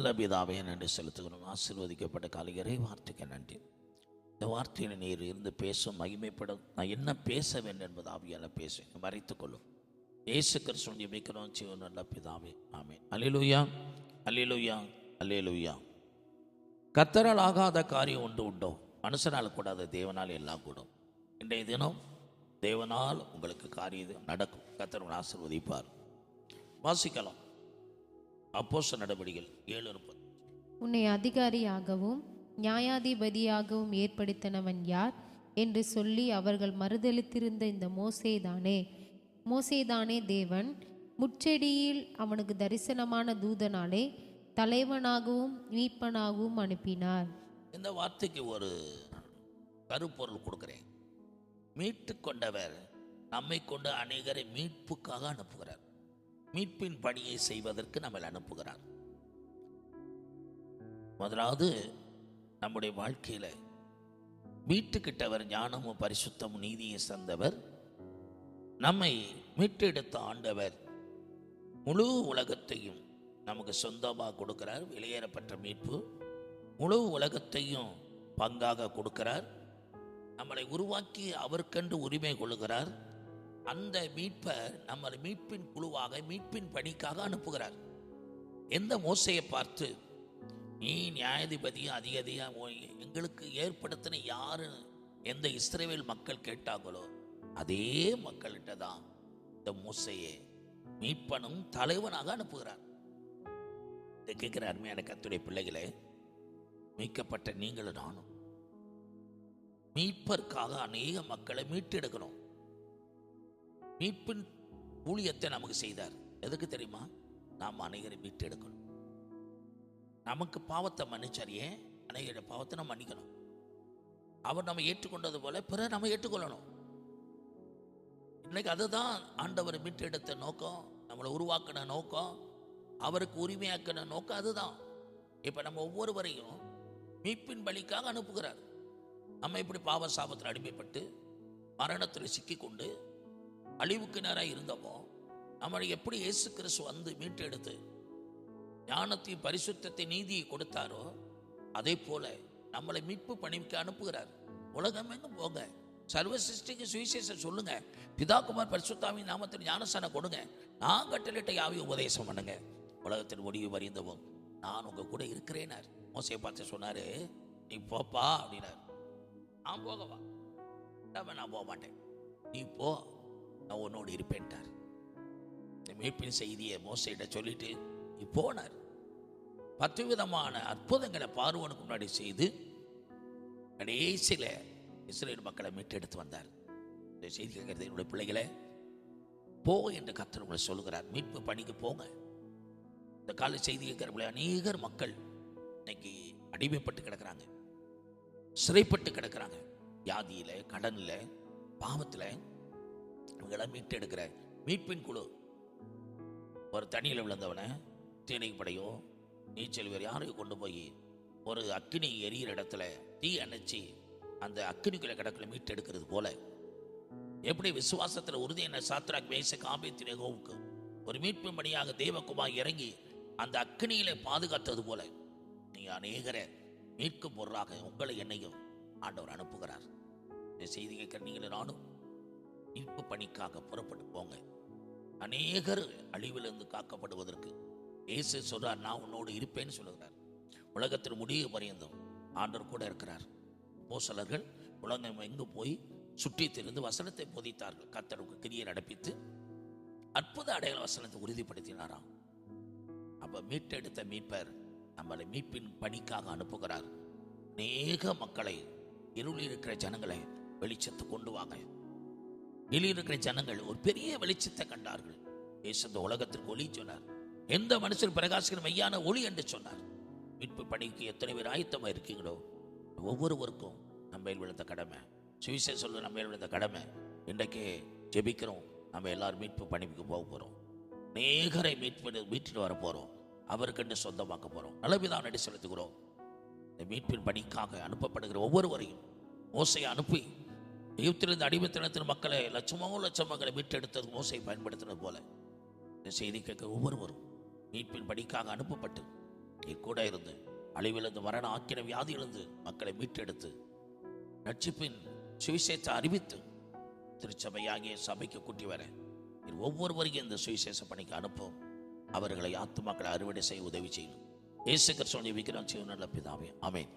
நல்ல பிதாவே நன்றி செலுத்துகிறோம். ஆசீர்வதிக்கப்பட்ட காலிகரை வார்த்தைக்கு நன்றி. இந்த வார்த்தையில் நீர் இருந்து பேசும் மகிமைப்படும் நான் என்ன பேச வேண்டும் என்பது ஆவியால பேசுவேன் மறைத்துக்கொள்ளும் கொள்ளும். இயேசு கிறிஸ்துவன் ஜெபிக்கிறோம் ஜீவன் நல்ல பிதாவே. ஆமே அலிலுயா அலிலுயா அலிலுயா கத்தரால் ஆகாத காரியம் ஒன்று உண்டோ? மனுஷனால் கூடாது தேவனால் எல்லாம் கூடும். இன்றைய தினம் தேவனால் உங்களுக்கு காரியம் நடக்கும். கத்தர் ஆசிர்வதிப்பார் ஆசீர்வதிப்பார். வாசிக்கலாம். அப்போஸ்தலர் நடவடிக்கைகள் ஏழு முப்பது உன்னை அதிகாரியாகவும் நியாயாதிபதியாகவும் ஏற்படுத்தினவன் யார் என்று சொல்லி அவர்கள் மறுதலித்திருந்த இந்த மோசேதானே? மோசேதானே தேவன் முச்செடியில் அவனுக்கு தரிசனமான தூதனாலே தலைவனாகவும் மீட்பனாகவும் அனுப்பினார். இந்த வார்த்தைக்கு ஒரு கருப்பொருள் கொடுக்கிறேன். மீட்டு கொண்டவர் நம்மை கொண்டு அநேகரை மீட்புக்காக அனுப்புகிறார். மீட்பின் பணியை செய்வதற்கு நம்மை அனுப்புகிறார். முதலாவது நம்முடைய வாழ்க்கையில் மீட்டுக்கிட்டவர் ஞானமும் பரிசுத்தமும் நீதியை சந்தவர் நம்மை மீட்டெடுத்த ஆண்டவர் முழு உலகத்தையும் நமக்கு சொந்தமாக கொடுக்கிறார். வெளியேறப்பட்ட மீட்பு முழு உலகத்தையும் பங்காக கொடுக்கிறார். நம்மளை உருவாக்கி அவருக்கென்று உரிமை கொள்கிறார். அந்த மீட்பர் நம்மளை மீட்பின் குழுவாக மீட்பின் பணிக்காக அனுப்புகிறார். எந்த மோசையை பார்த்து நீ நியாயாதிபதியும் அதிகதியாக எங்களுக்கு ஏற்படுத்தின யாரு? எந்த இஸ்ரேவேல் மக்கள் கேட்டாங்களோ அதே மக்கள்கிட்ட தான் இந்த மோசையை மீட்பனும் தலைவனாக அனுப்புகிறார். இதை கேட்குற அருமையான கத்துடைய பிள்ளைகளே மீட்கப்பட்ட நீங்களும் நானும் மீட்பற்காக அநேக மக்களை மீட்டெடுக்கணும் மீட்பின் ஊழியத்தை நமக்கு செய்தார். எதுக்கு தெரியுமா? நாம் அனைவரை மீட்டு எடுக்கணும் நமக்கு பாவத்தை மன்னிச்சார். ஏன்? அநேகருடைய பாவத்தை நம்ம மன்னிக்கணும். அவர் நம்ம ஏற்றுக்கொண்டது போல பிறர் நம்ம ஏற்றுக்கொள்ளணும். இன்னைக்கு அதுதான் ஆண்டவர் மீட்டெடுத்த நோக்கம். நம்மளை உருவாக்கின நோக்கம். அவருக்கு உரிமையாக்கின நோக்கம் அதுதான். இப்போ நம்ம ஒவ்வொருவரையும் மீட்பின் பலிக்காக அனுப்புகிறார். நம்ம இப்படி பாவ சாபத்தில் அடிமைப்பட்டு மரணத்தில் சிக்கிக்கொண்டு அழிவுக்கு நேராக இருந்தோமோ நம்மளை எப்படி இயேசு கிறிஸ்து வந்து மீட்டெடுத்து ஞானத்தையும் பரிசுத்தத்தை நீதியை கொடுத்தாரோ அதே போல நம்மளை மீட்பு பணிக்கு அனுப்புகிறார். உலகமெங்கும் போங்க. சர்வ சிருஷ்டிக்கு சுவிசேஷம் சொல்லுங்க. பிதாகுமார் பரிசுத்தாமி நாமத்தில் ஞானசானம் கொடுங்க. நான் கட்டளிட்ட யாவி உபதேசம் பண்ணுங்க. உலகத்தின் முடிவு வரிந்தவும் நான் உங்க கூட இருக்கிறேனார். மோசையை பார்த்து சொன்னாரு நீ போப்பா அப்படின்னார். நான் போகவா? நான் போக மாட்டேன். நீ போ. நான் உன்னோடு இருப்பேன்ட்டார். இந்த மீட்பின் செய்தியை மோசையிட்ட சொல்லிட்டு போனார். பத்து விதமான அற்புதங்களை பார்வனுக்கு முன்னாடி செய்து கடைசியில் இஸ்ரேல் மக்களை மீட்டெடுத்து வந்தார். இந்த செய்தி கேட்கறது என்னுடைய பிள்ளைகளை போ என்று கத்தர் உங்களை சொல்லுகிறார். மீட்பு பணிக்கு போங்க. இந்த கால செய்தி கேட்கிறவங்களே அநேகர் மக்கள் இன்னைக்கு அடிமைப்பட்டு கிடக்கிறாங்க. சிறைப்பட்டு கிடக்கிறாங்க. வியாதியில் கடனில் பாவத்தில் இவங்களாம் மீட்டெடுக்கிற மீட்பின் குழு. ஒரு தண்ணியில் விழுந்தவனை தீனை படையோ நீச்சல் வேறு யாரையும் கொண்டு போய் ஒரு அக்கினி எரியிற இடத்துல தீ அணைச்சி அந்த அக்கினிக்குள்ள கிடக்குல மீட்டெடுக்கிறது போல. எப்படி விசுவாசத்தில் உறுதியான சாத்ராக் மேச காபித்தினேகோவுக்கு ஒரு மீட்பு மணியாக தேவகுமார் இறங்கி அந்த அக்கினியில பாதுகாத்தது போல. நீ அநேகரை மீட்கும் பொருளாக உங்களை என்னையும் ஆண்டவர் அனுப்புகிறார். இந்த செய்தி கேட்கிற நீங்களும் நானும். மீட்பு பணிக்காக புறப்பட்டு போங்க. அநேகர் அழிவிலிருந்து காக்கப்படுவதற்கு இயேசு சொல்றார் நான் உன்னோடு இருப்பேன்னு சொல்லுகிறார். உலகத்தின் முடிவு பரியந்தம். ஆண்டர் கூட இருக்கிறார். போசலர்கள் உலகம் எங்கு போய் சுற்றி திரிந்து வசனத்தை போதித்தார்கள். கத்தருக்கு கிரியை நடப்பித்து அற்புத அடையாள வசனத்தை உறுதிப்படுத்தினாராம். அப்ப மீட்டெடுத்த மீட்பர் நம்மளை மீட்பின் பணிக்காக அனுப்புகிறார். அநேக மக்களை இருளில் இருக்கிற ஜனங்களை வெளிச்சத்து கொண்டு வாங்க. இருக்கிற ஜனங்கள் ஒரு பெரிய வெளிச்சத்தை கண்டார்கள். இயேசு இந்த உலகத்திற்கு ஒளி சொன்னார். எந்த மனுஷன் பிரகாசிக்கிற மையான ஒளி என்று சொன்னார். மீட்பு பணிக்கு எத்தனை பேர் ஆயத்தமாக இருக்கீங்களோ? ஒவ்வொருவருக்கும் நம்ம மேல் விழுந்த கடமை. சுவிசேஷம் சொல்ல நம்ம மேல் விழுந்த கடமை. இன்றைக்கு ஜெபிக்கிறோம். நம்ம எல்லாரும் மீட்பு பணிக்கு போக போகிறோம் நேகரை மீட்பு மீட்டுட்டு வர போகிறோம் அவருக்கென்று சொந்தமாக்க போகிறோம் அளவிதான் நடி செலுத்துகிறோம். இந்த மீட்பின் பணிக்காக அனுப்பப்படுகிற ஒவ்வொருவரையும் மோசையை அனுப்பி எகிப்திலிருந்து அடிமைத்தனத்தின் மக்களை லட்சமோ லட்சம் மக்களை மீட்டெடுத்தது மோசையை பயன்படுத்தினது போல. இந்த செய்தி கேட்க ஒவ்வொருவரும் மீட்பின் படிக்காக அனுப்பப்பட்டு நீ கூட இருந்து அழிவிலிருந்து மரண ஆக்கின வியாதியிலிருந்து மக்களை மீட்டெடுத்து ரட்சிப்பின் சுவிசேஷத்தை அறிவித்து திருச்சபையாகிய சபைக்கு கூட்டி வர. நீர் ஒவ்வொருவரையும் இந்த சுவிசேஷ பணிக்கு அனுப்பும் அவர்களை ஆத்துமாக்களை அறுவடை செய்ய உதவி செய்யும். இயேசு கிறிஸ்துவின் விக்கிரம் செய்யும் நல்ல பிதாவே அமேன்